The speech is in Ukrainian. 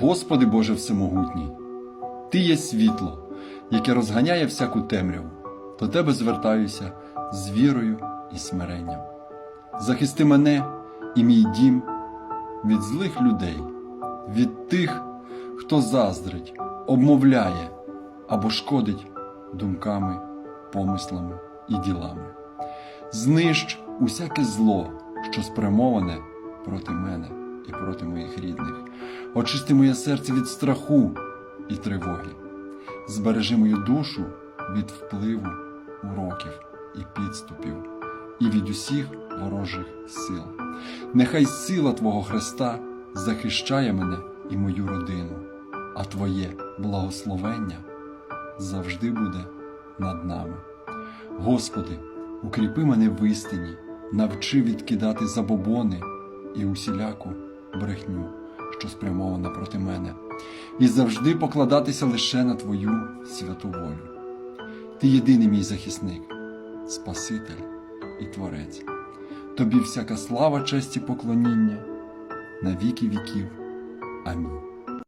Господи Боже Всемогутній, Ти є світло, яке розганяє всяку темряву. До Тебе звертаюся з вірою і смиренням. Захисти мене і мій дім від злих людей, від тих, хто заздрить, обмовляє або шкодить думками, помислами і ділами. Знищ усяке зло, що спрямоване проти мене і проти моїх рідних. Очисти моє серце від страху і тривоги. Збережи мою душу від впливу уроків і підступів, і від усіх ворожих сил. Нехай сила Твого Христа захищає мене і мою родину, а Твоє благословення завжди буде над нами. Господи, укріпи мене в істині, навчи відкидати забобони і усіляку брехню, що спрямована проти мене, і завжди покладатися лише на Твою святу волю. Ти єдиний мій захисник, Спаситель і Творець. Тобі всяка слава, честь і поклоніння на віки віків. Амінь.